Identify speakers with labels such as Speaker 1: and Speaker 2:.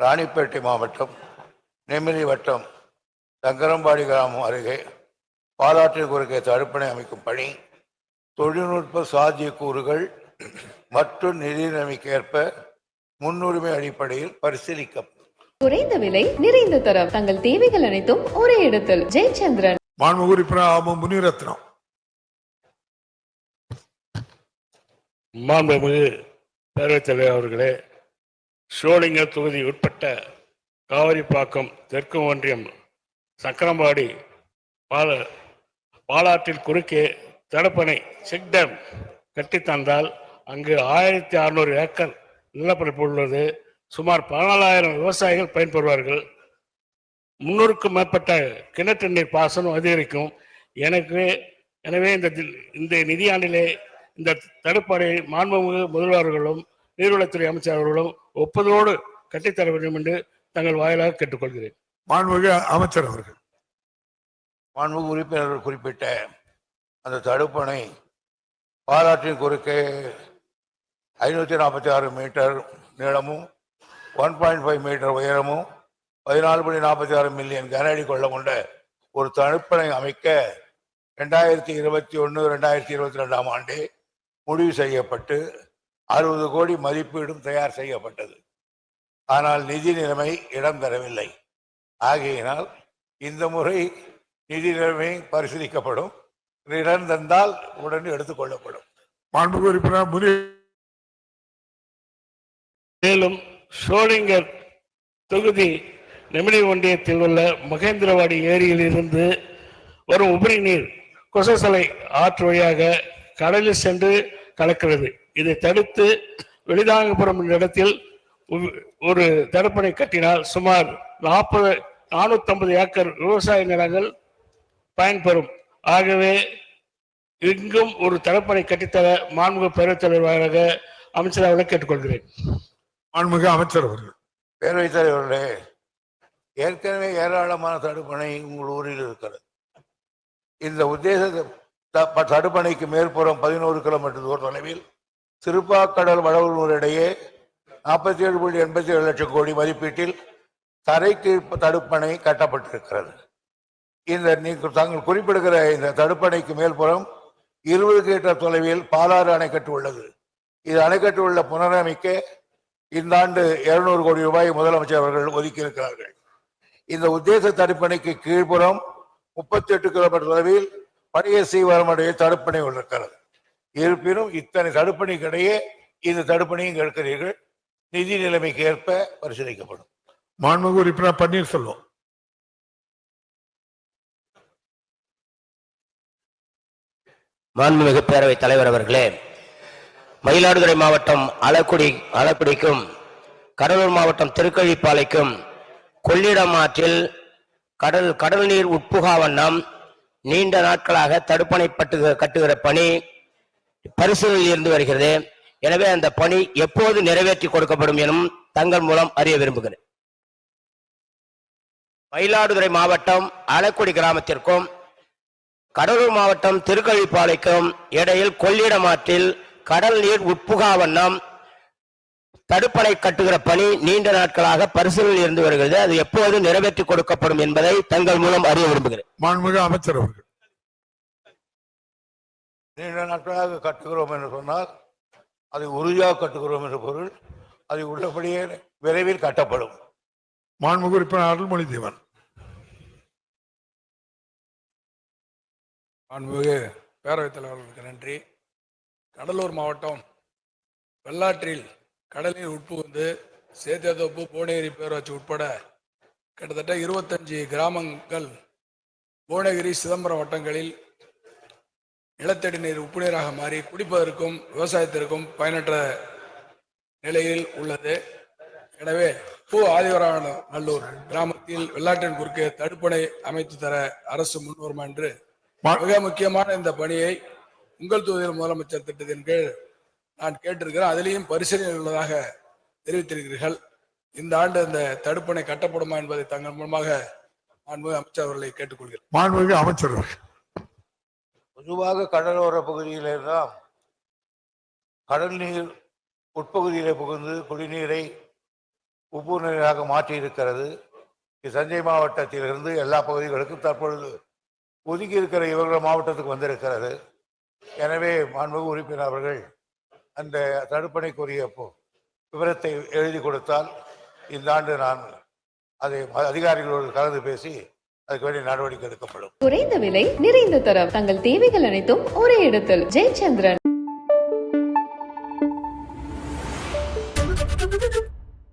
Speaker 1: ராணிப்பேட்டை மாவட்டம் நெமிலி வட்டம் சங்கரம்பாடி கிராமம் அருகே பாலாற்றின் குறுக்கே தடுப்பணை அமைக்கும் பணி தொழில்நுட்ப சாத்தியக்கூறுகள் மற்றும் நிதி நிலைமைக்கேற்ப முன்னுரிமை அடிப்படையில் பரிசீலிக்கப்படும்
Speaker 2: குறைந்த விலை நிறைந்த தரம் தங்கள் தேவைகள் அனைத்தும் ஒரே இடத்தில். ஜெயச்சந்திரன்.
Speaker 3: மாண்புமிகு உறுப்பினர் ஆமு முனிரத்னம்
Speaker 4: மாண்புமிகு பேரவைத் தலைவர் அவர்களே ஷோலிங்க தொகுதி உட்பட்ட காவிரிப்பாக்கம் தெற்கு ஒன்றியம் சக்கரம்பாடி பால பாலாற்றில் குறுக்கே தடுப்பணை செக் டேம் கட்டித் தந்தால் அங்கு ஆயிரத்தி அறுநூறு ஏக்கர் நிலப்பரப்பு உள்ளது. சுமார் பதினாலாயிரம் விவசாயிகள் பயன்பெறுவார்கள். முன்னூறுக்கும் மேற்பட்ட கிணற்று நீர் பாசனம் அதிகரிக்கும். எனக்கு எனவே இந்த இந்த நிதியாண்டிலே இந்த தடுப்பணை மாண்புமிகு முதல்வர்களும் நீர்வளத்துறை அமைச்சர் அவர்களும் ஒப்புதலோடு கட்டித்தர வேண்டும் என்று தங்கள் வாயிலாக கேட்டுக்கொள்கிறேன்.
Speaker 3: மாண்புமிகு அமைச்சர் அவர்கள்.
Speaker 1: மாண்புமிகு உறுப்பினர்கள் குறிப்பிட்ட அந்த தடுப்பணை பாலாற்றின் குறுக்கே ஐநூற்றி நாற்பத்தி ஆறு மீட்டர் நீளமும் ஒன் பாயிண்ட் ஃபைவ் மீட்டர் உயரமும் பதினாலு புள்ளி நாற்பத்தி ஆறு மில்லியன் கன அடி கொள்ள கொண்ட ஒரு தடுப்பணை அமைக்க ரெண்டாயிரத்தி இருபத்தி ஒன்று ரெண்டாயிரத்தி இருபத்தி ரெண்டாம் ஆண்டு முடிவு செய்யப்பட்டு அறுபது கோடி மதிப்பீடும் தயார் செய்யப்பட்டது. ஆனால் நிதி நிலைமை இடம் தரவில்லை. ஆகையினால் இந்த முறை நிதி நிலைமை பரிசீலிக்கப்படும். இடம் தந்தால் உடனே எடுத்துக்கொள்ளப்படும்
Speaker 3: மாண்புமிகு உறுப்பினர் முனி
Speaker 4: மேலும் ஷோலிங்கர் தொகுதி நெமிலி ஒன்றியத்தில் உள்ள மகேந்திரவாடி ஏரியில் இருந்து வரும் உபரி நீர் கொசசலை ஆற்று வழியாக கடலில் சென்று கலக்கிறது. இதை தடுத்து வெளிதாங்கபுரம் என்ற இடத்தில் ஒரு தடுப்பணை கட்டினால் சுமார் நாற்பது நானூத்தி ஏக்கர் விவசாய நிலங்கள் பயன்பெறும். ஆகவே இங்கும் ஒரு தடுப்பணை கட்டித்தர மாண்புமிகு பேரவைத் தலைவர் வாயிலாக அமைச்சர் அவர்களை கேட்டுக்கொள்கிறேன்.
Speaker 3: மாண்புமிகு அமைச்சர் அவர்கள்.
Speaker 1: பேரவைத் தலைவர்களே ஏற்கனவே ஏராளமான தடுப்பணை உங்கள் ஊரில் இருக்கிறது. இந்த உத்தேச தடுப்பணைக்கு மேற்புறம் பதினோரு கிலோமீட்டர் தூர தொலைவில் திருப்பாக்கடல் வடவூர் இடையே நாற்பத்தி ஏழு புள்ளி எண்பத்தி ஏழு லட்சம் கோடி மதிப்பீட்டில் தரைக்கு தடுப்பணை கட்டப்பட்டிருக்கிறது. இந்த நீங்கள் தாங்கள் குறிப்பிடுகிற இந்த தடுப்பணைக்கு மேல்புறம் இருபது மீட்டர் தொலைவில் பாலாறு அணைக்கட்டு உள்ளது. இது அணைக்கட்டு உள்ள புனரமைக்க இந்த ஆண்டு இருநூறு கோடி ரூபாய் முதலமைச்சர் அவர்கள் ஒதுக்கி இருக்கிறார்கள் இந்த உத்தேச தடுப்பணைக்கு கீழ்ப்புறம் முப்பத்தி எட்டு கிலோமீட்டர் தொலைவில் பழைய சீவரமுடைய தடுப்பணை இருக்கிறது இருப்பினும் இத்தனை தடுப்பணைக்கிடையே இந்த தடுப்பணையும் கேட்கிறீர்கள். நிதி நிலைமைக்கு ஏற்ப பரிசீலிக்கப்படும்.
Speaker 3: மாண்புமிகு உறுப்பினர் பன்னீர்செல்வம்
Speaker 5: மாண்புமிகு பேரவைத் தலைவர் அவர்களே மயிலாடுதுறை மாவட்டம் அளக்குடி அளக்குடிக்கும் கடலூர் மாவட்டம் திருக்கழிப்பாலைக்கும் கொள்ளிடம் ஆற்றில் கடல் கடல் நீர் உட்புகா வண்ணம் நீண்ட நாட்களாக தடுப்பணை பட்டு கட்டுகிற பணி பரிசீலனையில் இருந்து வருகிறது. எனவே அந்த பணி எப்போது நிறைவேற்றி கொடுக்கப்படும் எனும் தங்கள் மூலம் அறிய விரும்புகிறேன். மயிலாடுதுறை மாவட்டம் அலக்குடி கிராமத்திற்கும் கடலூர் மாவட்டம் திருக்கழிப்பாலைக்கும் இடையில் கொள்ளிடம் ஆற்றில் கடல் நீர் உட்புகா வண்ணம் தடுப்பணை கட்டுகிற பணி நீண்ட நாட்களாக பரிசீலனையில் இருந்து வருகிறது. அது எப்போது நிறைவேற்றி கொடுக்கப்படும் என்பதை தங்கள் மூலம் அறிய விரும்புகிறேன்.
Speaker 3: மாண்புமிகு அமைச்சர் அவர்கள்.
Speaker 1: நீண்ட நாட்களாக கட்டுகிறோம் என்று சொன்னால் அதை உறுதியாக கட்டுகிறோம் என்று பொருள் அதை உள்ளபடியே விரைவில் கட்டப்படும்.
Speaker 3: மாண்புமிகு உறுப்பினர் அருள்மொழி தேவன்
Speaker 6: மாண்புமிகு பேரவைத் தலைவர்களுக்கு நன்றி. கடலூர் மாவட்டம் வெள்ளாற்றில் கடலில் உட்புகுந்து சேத்தியாத்தோப்பு புவனகிரி பேரூராட்சி உட்பட கிட்டத்தட்ட இருபத்தஞ்சு கிராமங்கள் புவனகிரி சிதம்பரம் வட்டங்களில் நிலத்தடி நீர் உப்பு நீராக மாறி குடிப்பதற்கும் விவசாயத்திற்கும் பயனற்ற நிலையில் உள்ளது. எனவே பூ ஆதிவரான நல்லூர் கிராமத்தில் வெள்ளாற்றின் குறுக்கே தடுப்பணை அமைத்து தர அரசு முன்வருமா என்று மிக முக்கியமான இந்த பணியை உங்கள் தொகுதியில் முதலமைச்சர் திட்டத்தின் கீழ் நான் கேட்டிருக்கிறேன். அதிலேயும் பரிசீலனை உள்ளதாக தெரிவித்திருக்கிறீர்கள். இந்த ஆண்டு இந்த தடுப்பணை கட்டப்படுமா என்பதை தங்கள் மூலமாக மாண்புமிகு அமைச்சர் அவர்களை கேட்டுக்கொள்கிறேன்.
Speaker 3: மாண்புமிகு அமைச்சர்
Speaker 1: பொதுவாக கடலோர பகுதியிலெல்லாம் கடல் நீர் உட்பகுதியிலே புகுந்து குடிநீரை உப்பு நீராக மாற்றி இருக்கிறது தஞ்சை மாவட்டத்திலிருந்து எல்லா பகுதிகளுக்கும் தற்பொழுது ஒதுக்கி இருக்கிற இவர்கள் மாவட்டத்துக்கு வந்திருக்கிறது. எனவே மாண்புமிகு உறுப்பினர் அவர்கள் அந்த தடுப்பணைக்குரிய விவரத்தை எழுதி கொடுத்தால் இந்த ஆண்டு நான் அதை அதிகாரிகளோடு கலந்து பேசி அதுக்கு வேண்டிய நடவடிக்கை எடுக்கப்படும்.
Speaker 2: குறைந்த விலை நிறைந்த தரம். தங்கள் தேவைகள் அனைத்தும் ஒரே இடத்தில். ஜெயச்சந்திரன்.